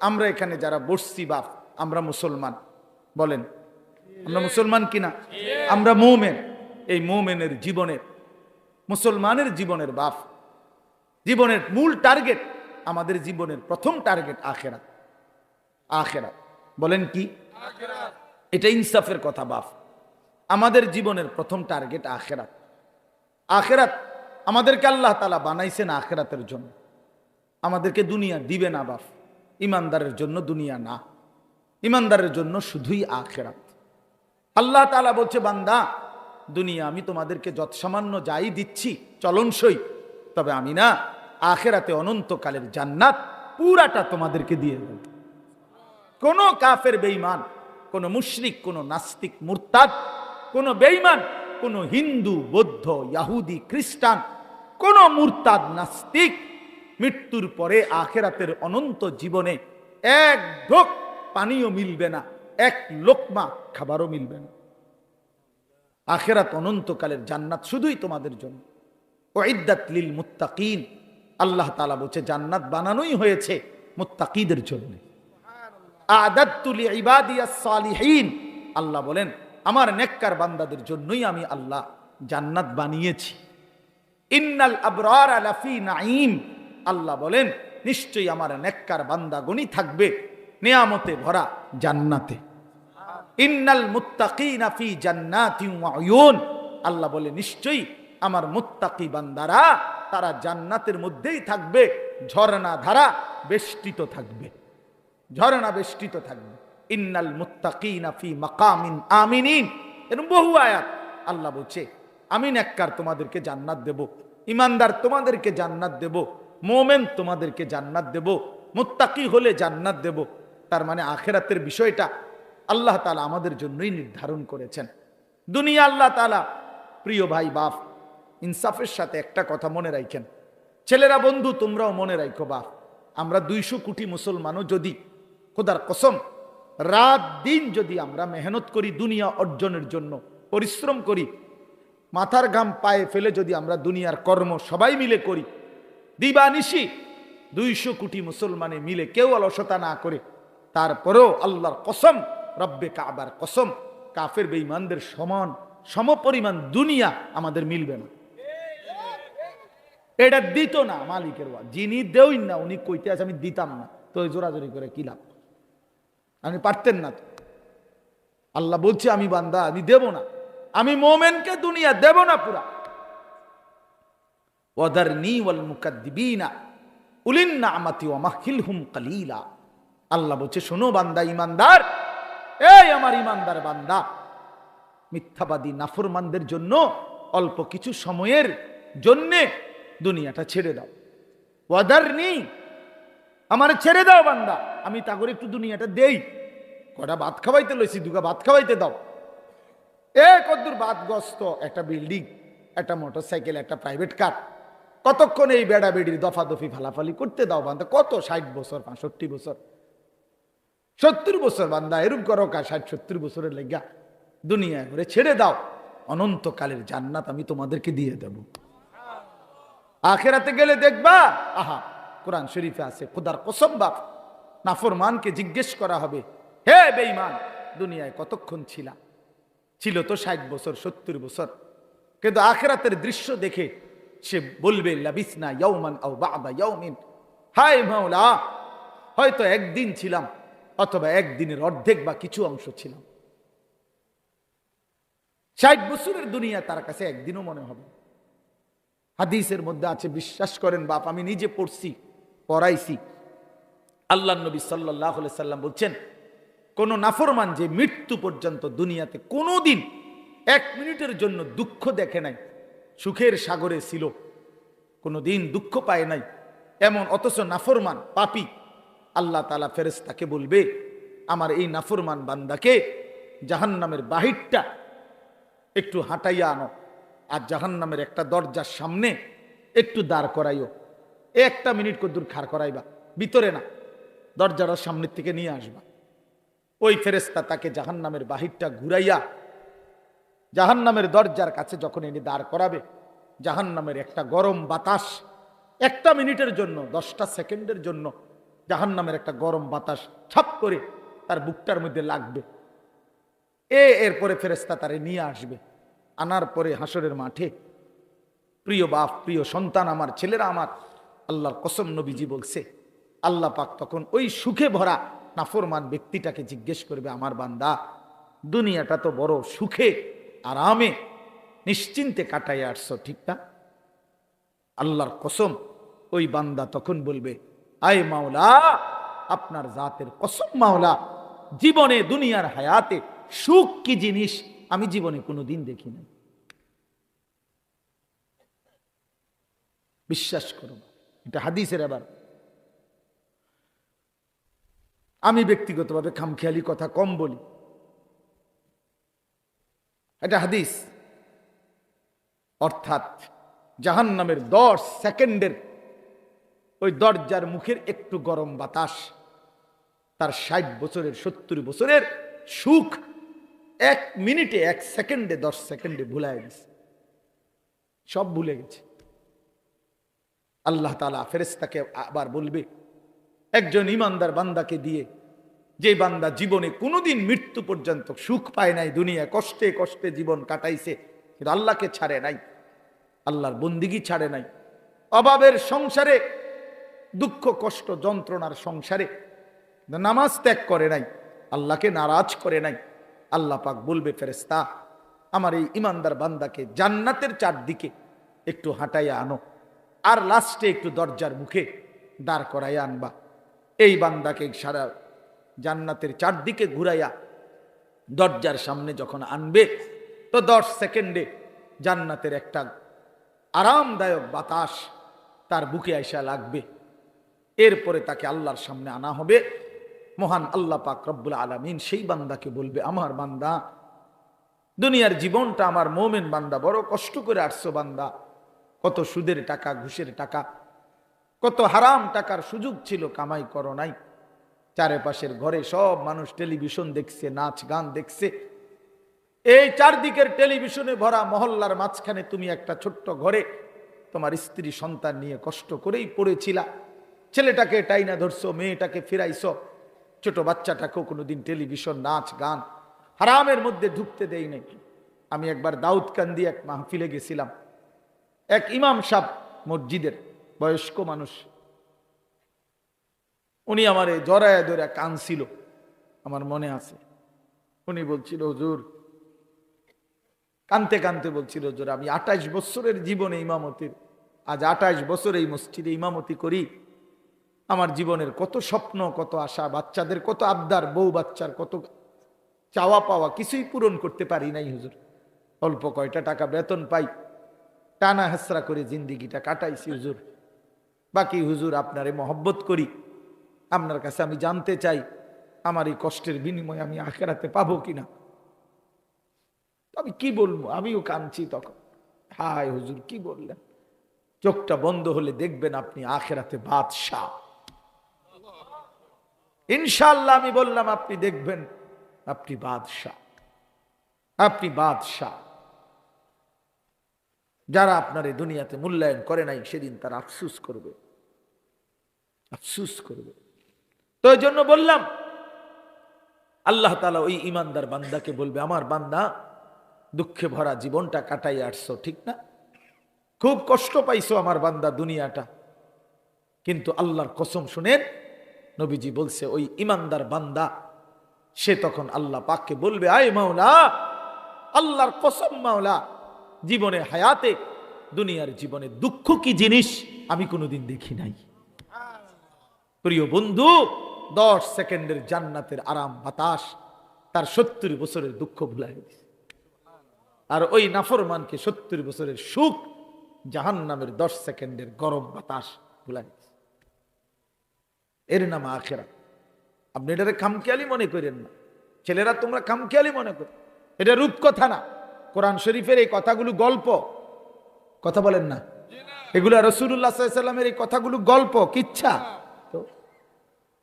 আমরা এখানে যারা বসছি বাপ, আমরা মুসলমান। বলেন, আমরা মুসলমান কিনা? আমরা মৌমেন। এই মৌমেনের জীবনের, মুসলমানের জীবনের বাপ। জীবনের মূল টার্গেট, আমাদের জীবনের প্রথম টার্গেট আখেরাত। আখেরাত। বলেন কি? এটা ইনসাফের কথা বাপ। আমাদের জীবনের প্রথম টার্গেট আখেরাত। আখেরাত আমাদেরকে আল্লাহ তালা বানাইছেন আখেরাতের জন্য। আমাদেরকে দুনিয়া দিবে না বাপ। ইমানদারের জন্য দুনিয়া না। ইমানদারের জন্য শুধুই আখেরাত। আল্লাহ তালা বলছে, বান্দা, দুনিয়া আমি তোমাদেরকে যৎসামান্য যাই দিচ্ছি চলনসই তবে আমি না, আখেরাতে অনন্তকালের জান্নাত পুরাটা তোমাদেরকে দিয়ে দেব। কোনো কাফের বেঈমান, কোনো মুশরিক, কোনো নাস্তিক, মুরতাদ, কোনো বেঈমান, কোনো হিন্দু, বৌদ্ধ, ইয়াহুদি, খ্রিস্টান, কোনো মুরতাদ, নাস্তিক মৃত্যুর পরে আখেরাতের অনন্ত জীবনে এক ঢোক পানিও মিলবে না, এক লোকমা খাবারও মিলবে না। আখেরাত অনন্তকালের জান্নাত শুধুই তোমাদের জন্য। ওইদাত লিল মুত্তাকিন, আল্লাহ তালা বলছে, জান্নাত বানানোই হয়েছে মুত্তাকিদের জন্য। আল্লাহ বলেন, আমার নেককার বান্দাদের জন্যই আমি আল্লাহ জান্নাত বানিয়েছি। ইন্নাল আবরার লাফি নাঈম আল্লাহ বলেন, নিশ্চয়ই আমার নেককার বান্দা গণি থাকবে নিয়ামতে ভরা জান্নাতে। ইন্নাল মুত্তাকিনা ফি উয়ুন। আল্লাহ বলে, নিশ্চয়ই আমার মুত্তাকি বান্দারা, তারা জান্নাতের মধ্যেই থাকবে, ঝর্ণা ধারা বেষ্টিত থাকবে। ঝর্ণা বেষ্টিত থাকবে। ইন্নাল মুত্তাকিনা ফি মাকামিন আমিনিন। এরকম বহু আয়াত আল্লাহ বলছে, আমি নেককার তোমাদেরকে জান্নাত দেব, ইমানদার তোমাদেরকে জান্নাত দেব মোমেন তোমাদেরকে জান্নাত দেব, মুত্তাকি হলে জান্নাত দেব। তার মানে আখেরাতের বিষয়টা আল্লাহ তালা আমাদের জন্যই নির্ধারণ করেছেন। দুনিয়া আল্লাহ তালা প্রিয় ভাই, বাপ, ইনসাফের সাথে একটা কথা মনে রাখেন। ছেলেরা, বন্ধু, তোমরাও মনে রাখো বাপ, আমরা দুইশো কোটি মুসলমানও যদি, খোদার কসম, রাত দিন যদি আমরা মেহনত করি দুনিয়া অর্জনের জন্য, পরিশ্রম করি, মাথার ঘাম পায়ে ফেলে যদি আমরা দুনিয়ার কর্ম সবাই মিলে করি দিবানিশি। দুইশো কোটি মুসলমানে মিলে কেউ অলসতা না করে। তারপরেও আল্লাহর কসম, রব্বে কাবার কসম, কাফের বেঈমানদের সমান, সমপরিমাণ দুনিয়া আমাদের মিলবে না। এটা দিত না মালিকের ওয়া যিনি দেউই না, উনি কইতে আছে, আমি দিতাম না। তো জোরাজোরি করে কি লাভ? আপনি পারতেন না তো। আল্লাহ বলছে, আমি বান্দা, আমি দেব না। আমি মোমেনকে দুনিয়া দেব না পুরা। ওয়াদারনি ওয়াল মুকাদ্দিবিনা উলিন্না আমাতি ওয়া মাহিলহুম কালিলা। আল্লাহ বলছে, শোনো বান্দা, ইমানদার। এই আমার ইমানদার বান্দা, মিথ্যাবাদী, নাফরমানদের জন্য অল্প কিছু সময়ের জন্যে দুনিয়াটা ছেড়ে দাও। ওয়াদারনি, আমার ছেড়ে দাও বান্দা, আমি তা করে একটু দুনিয়াটা দেই। কটা ভাত খাওয়াইতে লইছি, দুগা ভাত খাওয়াইতে দাও। এ কদ্দুর বাদগ্রস্ত, একটা বিল্ডিং, একটা মোটর সাইকেল একটা প্রাইভেট কার। কতক্ষণ এই বেড়া বেড়ির দফা দফি ফালাফালি করতে দাও বান্দা? কত? ষাট বছর পঁয়ষট্টি বছর। সত্তর বছর বান্দা এরূপ করো কা, ষাট, সত্তর বছরের লেগা দুনিয়া করে ছেড়ে দাও। অনন্তকালের জান্নাত আমি তোমাদেরকে দিয়ে দেব। আখেরাতে গেলে দেখবা, আহা, কোরআন শরীফে আছে, খুদার কসম বাপ, নাফরমানকে জিজ্ঞেস করা হবে, হে বেঈমান, দুনিয়ায় কতক্ষণ ছিলা? ছিল তো ষাট বছর, সত্তর বছর। কিন্তু আখেরাতের দৃশ্য দেখে সে বলবে, লাবিসনা ইয়ৌমান আও বাদা ইয়ৌমিন হায় মাওলা, হয়তো একদিন ছিলাম অথবা একদিনের অর্ধেক বা কিছু অংশ ছিলাম। ষাট বছরের দুনিয়া তার কাছে একদিনও মনে হবে হাদিসের মধ্যে আছে, বিশ্বাস করেন বাপ, আমি নিজে পড়ছি, পড়াইছি। আল্লাহ নবী সাল্লাহ সাল্লাম বলছেন, কোন নাফরমান যে মৃত্যু পর্যন্ত দুনিয়াতে কোনো দিন এক মিনিটের জন্য দুঃখ দেখে নাই সুখের সাগরে ছিল। কোনো দিন দুঃখ পায় নাই। এমন অথচ নাফরমান, পাপি। আল্লাহ তালা ফেরেস্তাকে বলবে, আমার এই নাফরমান বান্দাকে জাহান্নামের বাহিরটা একটু হাঁটাইয়া আনো আর জাহান্নামের একটা দরজার সামনে একটু দাঁড় করাইও। একটা মিনিট কদ্দুর খাড় করাইবা, ভিতরে না দরজাটার সামনের থেকে নিয়ে আসবা। ওই ফেরেস্তা তাকে জাহান্নামের বাহিরটা ঘুরাইয়া জাহান্নামের দরজার কাছে যখন এনে দাঁড় করাবে, জাহান্নামের একটা গরম বাতাস একটা মিনিটের জন্য, দশটা সেকেন্ডের জন্য জাহান নামের একটা গরম বাতাস ছাপ করে তার বুকটার মধ্যে লাগবে। এ এরপরে ফেরেস্তা তারে নিয়ে আসবে। আনার পরে হাসরের মাঠে, প্রিয় বাপ, প্রিয় সন্তান আমার, ছেলেরা আমার, আল্লাহর কসম নবীজি বলছে, আল্লাহ পাক তখন ওই সুখে ভরা, নাফরমান ব্যক্তিটাকে জিজ্ঞেস করবে, আমার বান্দা, দুনিয়াটা তো বড় সুখে আরামে নিশ্চিন্তে কাটাই আসছো, ঠিক না? আল্লাহর কসম, ওই বান্দা তখন বলবে, আয় মাওলা, আপনার জাতের কসম মাওলা, জীবনে, দুনিয়ার হায়াতে সুখ কি জিনিস আমি জীবনে কোনো দিন দেখি নাই। বিশ্বাস করো এটা হাদিসের আবার। আমি ব্যক্তিগতভাবে খামখেয়ালি কথা কম বলি এটা হাদিস। অর্থাৎ জাহান নামের দশ সেকেন্ডের ওই দরজার মুখের একটু গরম বাতাস, তার ষাট বছরের, সত্তর বছরের সুখ এক মিনিটে, এক সেকেন্ডে, দশ সেকেন্ডে ভুলায় গেছে। সব ভুলে গেছে। আল্লাহ তালা ফেরেস্তাকে আবার বলবে, একজন ইমানদার বান্দাকে দিয়ে যে বান্দা জীবনে কোনোদিন মৃত্যু পর্যন্ত সুখ পায় নাই, দুনিয়া কষ্টে কষ্টে জীবন কাটাইছে, কিন্তু আল্লাহকে ছাড়ে নাই, আল্লাহর বন্দিগি ছাড়ে নাই। অভাবের সংসারে, দুঃখ, কষ্ট, যন্ত্রণার সংসারে নামাজ ত্যাগ করে নাই, আল্লাহকে নারাজ করে নাই। আল্লাহ পাক বলবে ফেরেস্তা আমার এই ইমানদার বান্দাকে জান্নাতের চারদিকে একটু হাঁটাইয়া আনো আর লাস্টে একটু দরজার মুখে দাঁড় করাইয়া আনবা। এই বান্দাকে সারা জান্নাতের চারদিকে ঘুরাইয়া দরজার সামনে যখন আনবে, তো দশ সেকেন্ডে জান্নাতের একটা আরামদায়ক বাতাস তার বুকে আইসা লাগবে। এরপরে তাকে আল্লাহর সামনে আনা হবে। মহান আল্লাহ পাক রব্বুল আলমিন সেই বান্দাকে বলবে, আমার বান্দা, দুনিয়ার জীবনটা আমার মোমেন বান্দা, বড় কষ্ট করে আসছো বান্দা। কত সুদের টাকা, ঘুষের টাকা, কত হারাম টাকার সুযোগ ছিল, কামাই করো নাই। চারেপাশের ঘরে সব মানুষ টেলিভিশন দেখছে, নাচ গান দেখছে। এই চারদিকের টেলিভিশনে ভরা মহল্লার মাঝখানে তুমি একটা ছোট্ট ঘরে তোমার স্ত্রী সন্তান নিয়ে কষ্ট করেই পড়েছিলা। ছেলেটাকে টাইনা ধরছো, মেয়েটাকে ফিরাইছ। ছোট বাচ্চাটাকেও কোনোদিন টেলিভিশন, নাচ, গান হারামের মধ্যে ঢুকতে দেই নাই। আমি একবার দাউদকান্দি এক মাহফিলে গেছিলাম। এক ইমাম সাহ মসজিদের বয়স্ক মানুষ উনি আমার এই জরায় ধরে কানছিল। আমার মনে আছে। উনি বলছিল, হুজুর, কানতে কানতে বলছিল, হুজুর, আমি আঠাইশ বছরের জীবনে ইমামতির আজ আঠাইশ বছর এই মসজিদে ইমামতি করি। আমার জীবনের কত স্বপ্ন, কত আশা, বাচ্চাদের কত আবদার, বউ বাচ্চার কত চাওয়া পাওয়া, কিছুই পূরণ করতে পারি নাই, হুজুর। অল্প কয়টা টাকা বেতন পাই, টানা হেসরা করে জিন্দিগিটা কাটাইছি, হুজুর। বাকি হুজুর আপনারে মহব্বত করি। আপনার কাছে আমি জানতে চাই, আমার এই কষ্টের বিনিময়ে আমি আখেরাতে পাবো কিনা। আমি কি বলব? আমিও কাঁদছি তখন। হায় হুজুর, কি বললেন? চোখটা বন্ধ হলে দেখবেন আপনি আখেরাতে বাদশাহ। ইনশাল্লাহ আমি বললাম, আপনি দেখবেন আপনি বাদশাহ। আপনি বাদশাহ। যারা আপনার এই দুনিয়াতে মূল্যায়ন করে নাই, সেদিন তারা আফসুস করবে। আফসুস করবে। তো এই জন্য বললাম, আল্লাহ তালা ওই ইমানদার বান্দাকে বলবে, আমার বান্দা, দুঃখে ভরা জীবনটা কাটাই আসছো, ঠিক না? খুব কষ্ট পাইছো আমার বান্দা দুনিয়াটা। কিন্তু আল্লাহর কসম শুনেন, নবীজি বলছে, ওই ইমানদার বান্দা, সে তখন আল্লাহ পাককে বলবে, আয় মাওলা, আল্লাহর কসম মাওলা, জীবনে হায়াতে, দুনিয়ার জীবনে দুঃখ কি জিনিস আমি কোনোদিন দেখি নাই। প্রিয় বন্ধু দশ সেকেন্ডের জান্নাতের আরাম বাতাস তার সত্তর বছরের দুঃখ ভুলাই গেছে আর ওই নাফরমানকে সত্তর বছরের সুখ জাহান নামের দশ সেকেন্ডের গরম বাতাস ভুলাই গেছে এর নাম আখেরা। আপনি এটারে খামখেয়ালি মনে করেন না। ছেলেরা তোমরা খামখেয়ালি মনে করো। এটা রূপকথা না। কোরআন শরীফের এই কথাগুলো গল্প। কথা বলেন না? এগুলো রসুল্লাহ সাল্লামের এই কথাগুলো গল্প কিচ্ছা।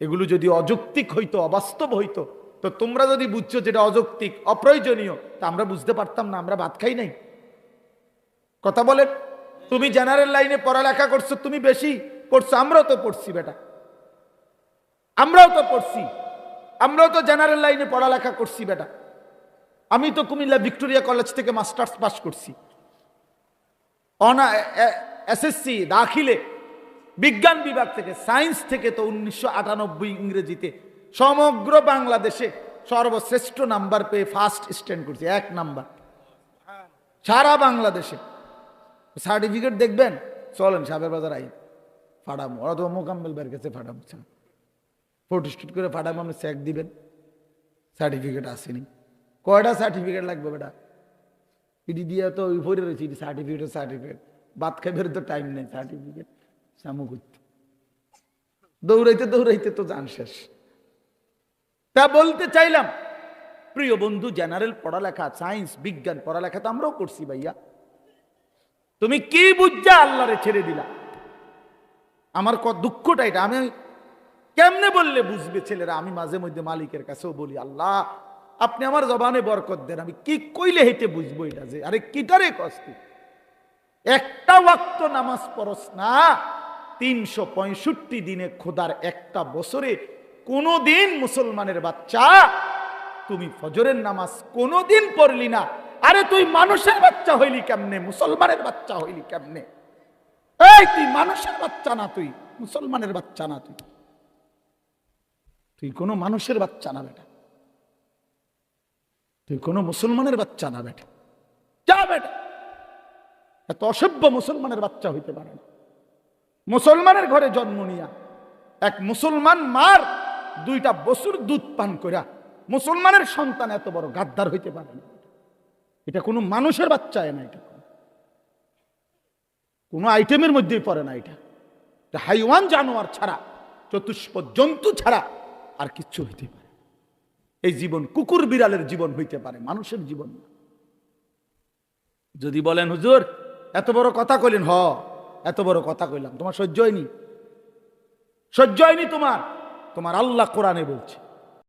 এগুলো যদি অযৌক্তিক হইতো, অবাস্তব হইতো, তো তোমরা যদি বুঝছ যেটা অযৌক্তিক, অপ্রয়োজনীয়, তা আমরা বুঝতে পারতাম না, আমরা ভাত খাই নাই। কথা বলেন? তুমি জেনারেল লাইনে পড়ালেখা করছ, তুমি বেশি করছ আমরাও তো পড়ছি বেটা। আমরাও তো পড়ছি, আমরাও তো জেনারেল লাইনে পড়ালেখা করছি বেটা। আমি তো কুমিল্লা ভিক্টোরিয়া কলেজ থেকে মাস্টার্স পাস করছি। অনা এসএসসি দাখিলে বিজ্ঞান বিভাগ থেকে, সায়েন্স থেকে তো উনিশশো আটানব্বই ইংরেজিতে সমগ্র বাংলাদেশে সর্বশ্রেষ্ঠ নাম্বার পেয়ে ফার্স্ট স্ট্যান্ড করছে, এক নাম্বার। সারা বাংলাদেশে। সার্টিফিকেট দেখবেন? চলেন, সাবের বাজার আই ফাটাম ওরা তো মোকাম্মেল বের কাছে ফাটাম ফটো শুট করে ফাটাম, আপনি চেক দিবেন। সার্টিফিকেট আসেনি। কয়টা সার্টিফিকেট লাগবে বেটা? ইডি দিয়ে তো ভরে রয়েছে সার্টিফিকেট সার্টিফিকেট ভাত খাইবার তো টাইম নেই সার্টিফিকেট দৌড়াইতে দৌড়াইতে তো জান শেষ। তা বলতে চাইলাম, প্রিয় বন্ধু, জেনারেল পড়ালেখা, সায়েন্স, বিজ্ঞান, পড়ালেখা তো আমরাও করছি ভাইয়া। তুমি কি বুঝছা আল্লাহরে ছেড়ে দিলা? আমার ক দুঃখটা এটা, আমি কেমনে বললে বুঝবে ছেলেরা? আমি মাঝে মধ্যে মালিকের কাছেও বলি, আল্লাহ, আপনি আমার জবানে বরকত দেন, আমি কি কইলে হেঁটে বুঝব এটা যে? আরে কি কিটারে কষ্ট একটা ওয়াক্ত নামাজ পড়স না তিনশো পঁয়ষট্টি দিনে খোদার একটা বছরে কোনোদিন মুসলমানের বাচ্চা, তুমি ফজরের নামাজ কোনোদিন পড়লি না। আরে তুই মানুষের বাচ্চা হইলি কেমনে? মুসলমানের বাচ্চা হইলি কেমনে? এই, তুই মানুষের বাচ্চা না তুই, মুসলমানের বাচ্চা না তুই। তুই কোনো মানুষের বাচ্চা না বেটা। তুই কোনো মুসলমানের বাচ্চা না বেটা। যা বেটা। এত অসভ্য মুসলমানের বাচ্চা হইতে পারে না। মুসলমানের ঘরে জন্ম নিয়া, এক মুসলমান মার দুইটা বসুর দুধ পান করা মুসলমানের সন্তান এত বড় গাদ্দার হইতে পারে না। এটা কোনো মানুষের বাচ্চা না এটা। কোনো আইটেমের মধ্যেই পড়ে না এটা। হাইওয়ান জানোয়ার ছাড়া, চতুষ্প জন্তু ছাড়া আর কিচ্ছু হইতে পারে এই জীবন কুকুর বিড়ালের জীবন হইতে পারে, মানুষের জীবন যদি বলেন, হুজুর, এত বড় কথা কইলেন, হ। এত বড় কথা কইলাম তোমার সহ্য হয়নি। সহ্য হয়নি তোমার। তোমার আল্লাহ কোরআনে বলছে।